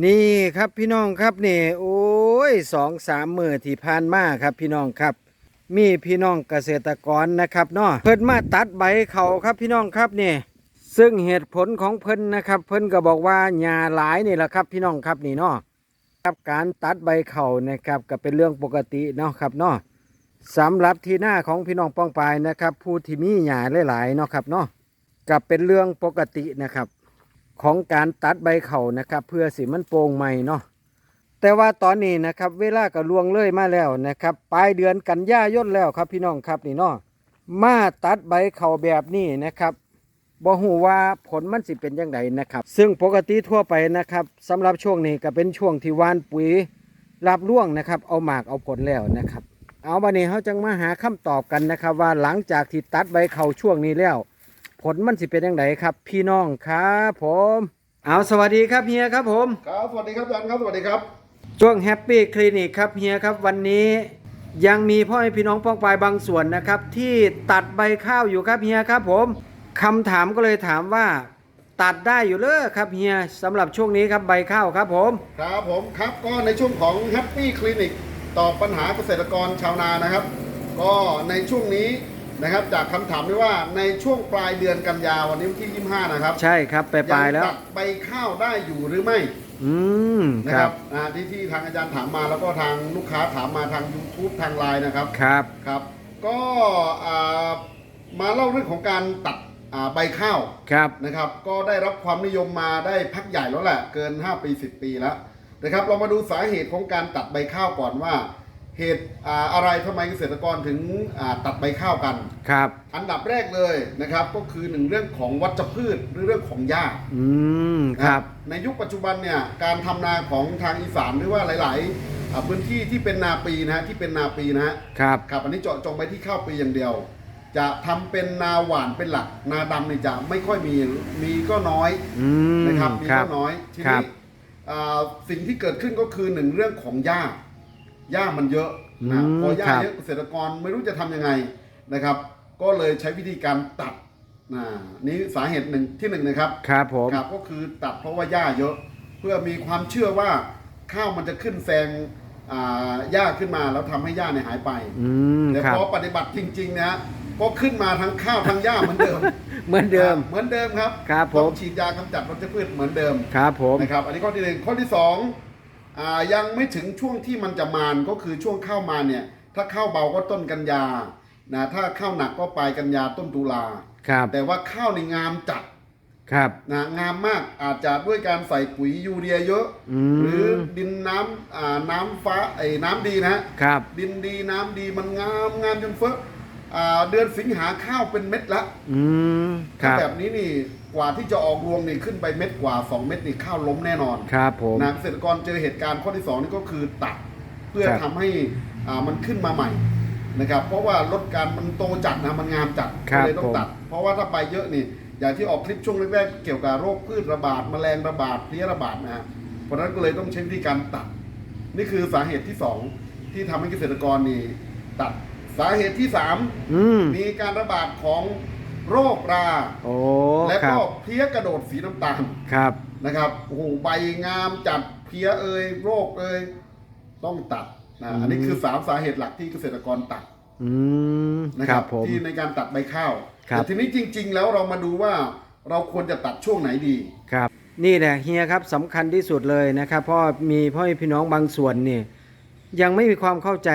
นี่ครับพี่น้องครับนี่โอ้ยสองสามมือที่ผ่านมาครับพี่น้องครับ มีพี่น้องเกษตรกรนะครับเนาะเพิ่นมาตัดใบเขาครับพี่น้องครับนี่ซึ่งเหตุผลของเพิ่นนะครับ เพิ่นก็บอกว่าหญ้าหลายนี่แหละครับ พี่น้องครับนี่เนาะครับการตัดใบเขานะครับก็เป็นเรื่องปกติเนาะครับเนาะสำหรับที่หน้าของพี่น้องป้องปายนะครับ ผู้ที่มีหญ้าหลายๆเนาะครับเนาะก็เป็นเรื่องปกตินะครับ ของการตัดใบเขานะครับ เพื่อสิมันโปร่งใหม่เนาะแต่ว่าตอนนี้นะครับ เวลาก็ล่วงเลยมาแล้วนะครับปลายเดือนกันยายนแล้วครับพี่น้องครับนี่เนาะมาตัดใบเข่าแบบนี้นะครับบ่ฮู้ว่าผลมันสิเป็นยังไงนะครับ ซึ่งปกติทั่วไปนะครับสำหรับช่วงนี้ก็เป็นช่วงที่วานปุ๋ยรับร่วงนะครับ เอาหมากเอาผลแล้วนะครับ เอาบันนี้เขาจังมาหาคำตอบกันนะครับ ว่าหลังจากที่ตัดใบเข่าช่วงนี้แล้ว ผลมันสิเป็นยังไงครับ พี่น้องครับผม เอาสวัสดีครับเฮียครับผม ครับสวัสดีครับอาจารย์ครับสวัสดีครับ ช่วงแฮปปี้คลินิกครับเฮียครับวันนี้ยังมีพ่อแม่พี่น้องป้องปลายบางส่วนนะครับ ที่ตัดใบข้าวอยู่ครับเฮียครับผมคำถามก็เลยถามว่า ตัดได้อยู่เลยครับเฮียสำหรับช่วงนี้ครับใบข้าวครับผม ครับผมครับก็ในช่วงของ Happy Clinic ตอบปัญหาเกษตรกรชาวนานะครับ ก็ในช่วงนี้ นะครับ จากคำถามที่ว่าในช่วงปลายเดือนกันยาวันนี้วันที่ 25 นะครับใช่ครับปลายๆแล้ว งตัดใบข้าวได้อยู่หรือไม่อืมนะคครัรับบอ่าที่ที่ทางอาจารย์ถามมาแล้วก็ทางลูกค้าถามมาทาง YouTube ทางไลน์นะครับ ครับ ครับ ก็อ่ามาเล่าเรื่องของการตัดอ่าใบข้าวครับ นะครับ ก็ได้รับความนิยมมาได้พักใหญ่แล้วแหละ เกิน 5 ปี 10 ปีแล้วนะครับ เรามาดูสาเหตุของการตัดใบข้าวก่อนว่า เหตุอ่าอะไรทำไมเกษตรกรถึงอ่าตัดใบข้าวกัน ครับ อันดับแรกเลยนะครับก็คือหนึ่งเรื่องของวัชพืชหรือเรื่องของหญ้า อืม ครับ ในยุคปัจจุบันเนี่ยการทำนาของทางอีสานหรือว่าหลายๆอ่าพื้นที่ที่เป็นนาปีนะฮะที่เป็นนาปีนะฮะครับ ครับอันนี้เจาะจงไปที่ข้าวปีอย่างเดียว จะทำเป็นนาหวานเป็นหลัก นาดำเนี่ยจะไม่ค่อยมีมีก็น้อยอืมนะครับมีครัก็บ น้อยทีครันี้บอ่าสิ่งที่เกิดขึ้นก็คือหนึ่งเรื่องของหญ้า หญ้ามันเยอะนะอืมพอหญ้าครับ เยอะเกษตรกรไม่รู้จะทำยังไงนะครับ ก็เลยใช้วิธีการตัดนะนี่สาเหตุหนึ่งที่หนึ่งนะครับ ครับผม ครับก็คือตัดเพราะว่าหญ้าเยอะ เพื่อมีความเชื่อว่าข้าวมันจะขึ้นแซงอ่าหญ้าขึ้นมาแล้วทำให้หญ้าเนี่ยหายไปอืมแต่ครับ พอปฏิบัติจริงๆนะก็ขึ้นมาทั้งข้าวทั้งหญ้าเหมือนเดิมเหมือนเดิม เหมือนเดิมครับครับผม ต้องฉีดยากำจัดวัชพืชเหมือนเดิมครับผม นะครับ อันนี้ข้อที่หนึ่งข้อที่สองอ่า ยังไม่ถึงช่วงที่มันจะมานก็คือช่วงเข้ามาเนี่ย ถ้าเข้าเบาก็ต้นกันยานะถ้าเข้าหนักก็ปลายกันยาต้นตุลาครับแต่ว่าข้าวในงามจัดครับนะงามมากอาจจะด้วยการใส่ปุ๋ยยูเรียเยอะอืมหรือดินน้ำอ่าน้ำฟ้าไอ้น้ำดีนะฮะครับ ดินดีน้ำดีมันงามงามจนเฟ้ออ่าเดือนสิงหาข้าวเป็นเม็ดละอืมคถ้ารับแบบนี้นี่ กว่าที่จะออกรวงนี่ขึ้นไปเม็ดกว่า 2 เม็ดนี่ข้าวล้มแน่นอนครับผมนะเกษตรกรเจอเหตุการณ์ข้อที่ 2 นี่ก็คือตัดเพื่อครับทำให้อ่ามันขึ้นมาใหม่นะครับเพราะว่าลดการมันโตจัดนะมันงามจัดครัก็บเลยต้องตัด เพราะว่าถ้าไปเยอะนี่อย่างที่ออกคลิปช่วงแรกๆเกี่ยวกับโรคพืชระบาดแมลงระบาดเพลี้ยระบาดนะฮะเพราะฉะนั้นก็เลยต้องใช้วิธีการตัด นี่คือสาเหตุที่สองที่ทำให้เกษตรกรนี่ตัดสาเหตุที่สามอืมมีการระบาดของ โรคราโอ้และครัก็บเพลี้ยกระโดดสีน้ำตาลครับ นะครับโอ้โหใบงามจัดเพลี้ยเอ่ยโรคเอ่ยต้องตัดนะอืมอันนี้คือสามสาเหตุหลักที่เกษตรกรตัดอืมนะคครัรับบผม ที่ในการตัดใบข้าวครับ แต่ทีนี้จริง ๆ แล้วเรามาดูว่าเราควรจะตัดช่วงไหนดี ครับ นี่แหละเฮียครับสำคัญที่สุดเลยนะครับ เพราะมีพ่อแม่พี่น้องบางส่วนนี่ยังไม่มีความเข้าใจ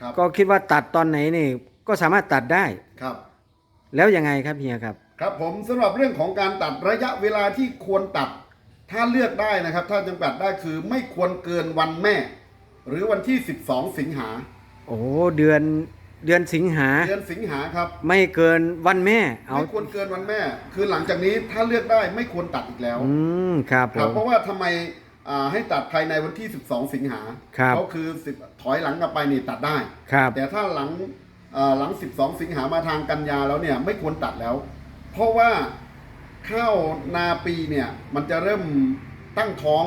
ครับก็คิดว่าตัดตอนไหนนี่ก็สามารถตัดได้ ครับ แล้วยังไงครับเฮียครับ ครับผมสำหรับเรื่องของการตัดระยะเวลาที่ควรตัด ถ้าเลือกได้นะครับ ถ้าจำกัดได้คือไม่ควรเกินวันแม่ หรือวันที่ 12 สิงหาโอ้เดือนเดือนสิงหาเดือนสิงหาครับ ไม่เกินวันแม่ เอาไม่ควรเกินวันแม่ คือหลังจากนี้ถ้าเลือกได้ไม่ควรตัดอีกแล้วอืมครับผครับ ม เพราะว่าทำไมอ่าให้ตัดภายในวันที่ 12 สิงหาครับ เขาคือ10ถอยหลังกลับไปนี่ตัดได้ ครับ แต่ถ้าหลังอ่า หลัง 12 สิงหามาทางกันยาแล้วเนี่ยไม่ควรตัดแล้ว เพราะว่าข้าวนาปีเนี่ยมันจะเริ่มตั้งท้อง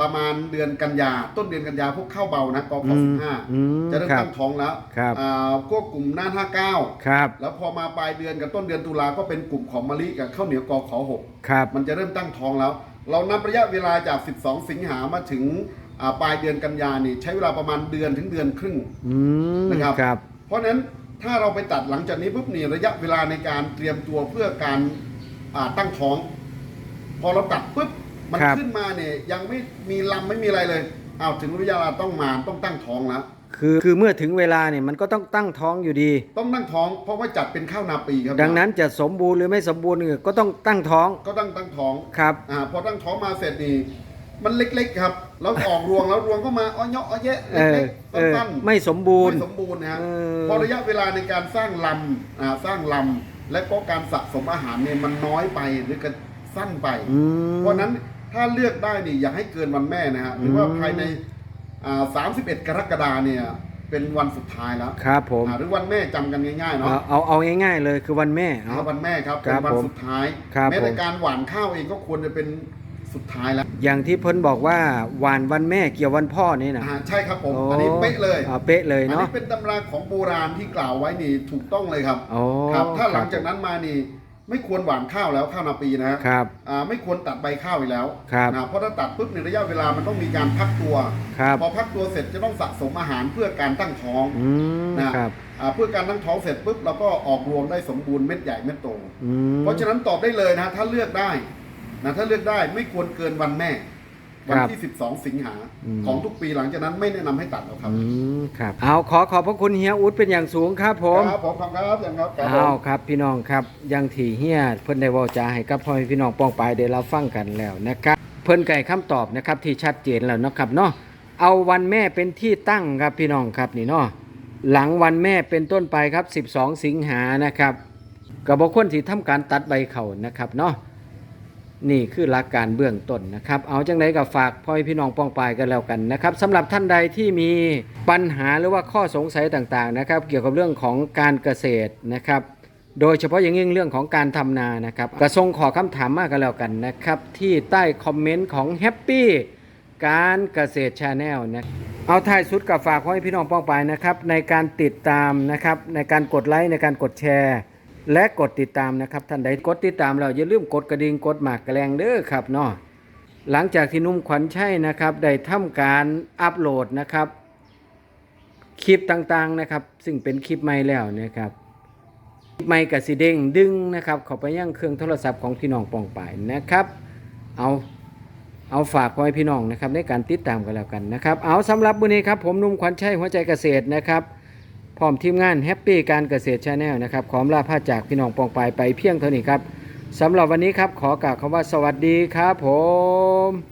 ประมาณเดือนกันยาต้นเดือนกันยาพวกข้าวเบานะกอขอสิบห้าอืมจะเริ่มครับตั้งท้องแล้วครับอ่าพวกกลุ่มหน้าท่าเก้าครับแล้วพอมาปลายเดือนกับต้นเดือนตุลาก็เป็นกลุ่มของมะลิกับข้าวเหนียวกอขอหกครับมันจะเริ่มตั้งท้องแล้ว เรานับระยะเวลาจาก 12 สิงหามาถึงอ่าปลายเดือนกันยานี่ใช้เวลาประมาณเดือนถึงเดือนครึ่งอืมนะครับครับ เพราะฉะนั้น ถ้าเราไปตัดหลังจากนี้ปุ๊บนี่ระยะเวลาในการเตรียมตัวเพื่อการอ่าตั้งท้อง พอเราตัดปุ๊บมันครับขึ้นมาเนี่ยยังไม่มีลำไม่มีอะไรเลยอ้าวถึงระยะเวลาต้องมาต้องตั้งท้องแล้วคือคือเมื่อถึงเวลาเนี่ยมันก็ต้องตั้งท้องอยู่ดี ต้องตั้งท้องเพราะว่าจัดเป็นข้าวนาปีครับดังนั้นจะสมบูรณ์หรือไม่สมบูรณ์เนี่ยก็ต้องตั้งท้องก็ต้องตั้งท้องครับอ่าพอตั้งท้องมาเสร็จนี่ มันเล็กๆครับแล้วออกรวงแล้วรวงก็มาอ้อเยาะอ้อแยะเออเล็กเออๆสั้นๆไม่สมบูรณ์ ไม่สมบูรณ์นะฮะเออ พอระยะเวลาในการสร้างลำอ่าสร้างลำและก็การสะสมอาหารเนี่ยมันน้อยไปหรือก็สั้นไป อืม เพราะฉะนั้นถ้าเลือกได้นี่อย่าให้เกินวันแม่นะฮะหรือว่าอืมภายในอ่า31 กรกฎาเนี่ยเป็นวันสุดท้ายแล้วครับผม อ่าหรือวันแม่จำกันง่ายๆเนาะ เอาเอาเอาง่ายๆเลยคือวันแม่ครัเอาบวันแม่ครับคเป็รันบวันผมสุดท้าย ครับแม้แต่ผมการหว่านข้าวเองก็ควรจะเป็น สุดท้ายแล้วอย่างที่เพิ่นบอกว่าหวานวันแม่เกี่ยววันพ่อนี่นะอ่าใช่ครับผมโอันนี้เป๊ะเลยอ่าเป๊ะเลยอันเนาะ นี้เป็นตำราของโบราณที่กล่าวไว้นี่ถูกต้องเลยครับโอ้ครับ ถ้าหลังครับจากนั้นมานี่ไม่ควรหว่านข้าวแล้วข้าวนาปีนะฮะครับ อ่าไม่ควรตัดใบข้าวอีกแล้วครับ นะเพราะถ้าตัดปุ๊บในระยะเวลามันต้องมีการพักตัวครับ พอพักตัวเสร็จจะต้องสะสมอาหารเพื่อการตั้งท้องอืม นะครับ อ่าเพื่อการตั้งท้องเสร็จปุ๊บเราก็ออกรวงได้สมบูรณ์เม็ดใหญ่เม็ดโต อืม เพราะฉะนั้นตอบได้เลยนะ ถ้าเลือกได้ นะถ้าเลือกได้ไม่ควรเกินวันแม่ วันครับที่ 12 สิงหาอืม ของทุกปีหลังจากนั้นไม่แนะนำให้ตัดหรอกครับอืมครับ เอาขอขอบพระคุณเฮียอุดเป็นอย่างสูงครับผม ครับผมขอบคุณครับอย่างครับครับผเอามครับพี่น้องครับอยังที่เฮียเพิ่นได้เว้าจาให้กับพ่อแม่พี่น้องป้องปายได้รับฟังกันแล้วนะครับ เพิ่นไก่คำตอบนะครับที่ชัดเจนแล้วเนาะครับเนาะเอาวันแม่เป็นที่ตั้งครับพี่น้องครับนี่เนาะหลังวันแม่เป็นต้นไปครับ 12 สิงหานะครับก็บ่ควรที่ทำการตัดใบเขานะครับเนาะ นี่คือหลักการเบื้องต้นนะครับ เอาจังไดก็ฝากพ่อพี่น้องป้องปายกันแล้วกันนะครับสำหรับท่านใดที่มีปัญหาหรือว่าข้อสงสัยต่างๆนะครับ เกี่ยวกับเรื่องของการเกษตรนะครับ โดยเฉพาะอย่างยิ่งเรื่องของการทำนานะครับกระทรงขอคำถามมากกันแล้วกันนะครับ ที่ใต้คอมเมนต์ของแฮปปี้การเกษตรชาแนลนะเอาท้ายสุดกับฝากพ่อให้พี่น้องป้องไปนะครับ ในการติดตามนะครับในการกดไลค์ในการกดแชร์ และกดติดตามนะครับท่านใดกดติดตามเราอย่าลืมกดกระดิ่งกดหมากกระแรงเด้อครับเนาะหลังจากที่นุ่มขวัญชัยนะครับได้ทำการอัปโหลดนะครับ คลิปต่างๆนะครับ ซึ่งเป็นคลิปใหม่แล้วนะครับไม่กระสิเด้งดึงนะครับเข้าไปยังเครื่องโทรศัพท์ของพี่น้องปองไปายนะครับ เอาเอาฝากไว้พี่น้องนะครับในการติดตามกันแล้วกันนะครับ เอาสำหรับวันนี้ครับผมนุ่มขวัญชัยหัวใจเกษตรนะครับ ร้อมทีมงานแฮปปี้การเกษตรชาแนลนะครับขอมลาพาจากพี่น้องปองปายไปเพียงเท่านี้ครับสำหรับวันนี้ครับขอกล่าวคำว่าสวัสดีครับผม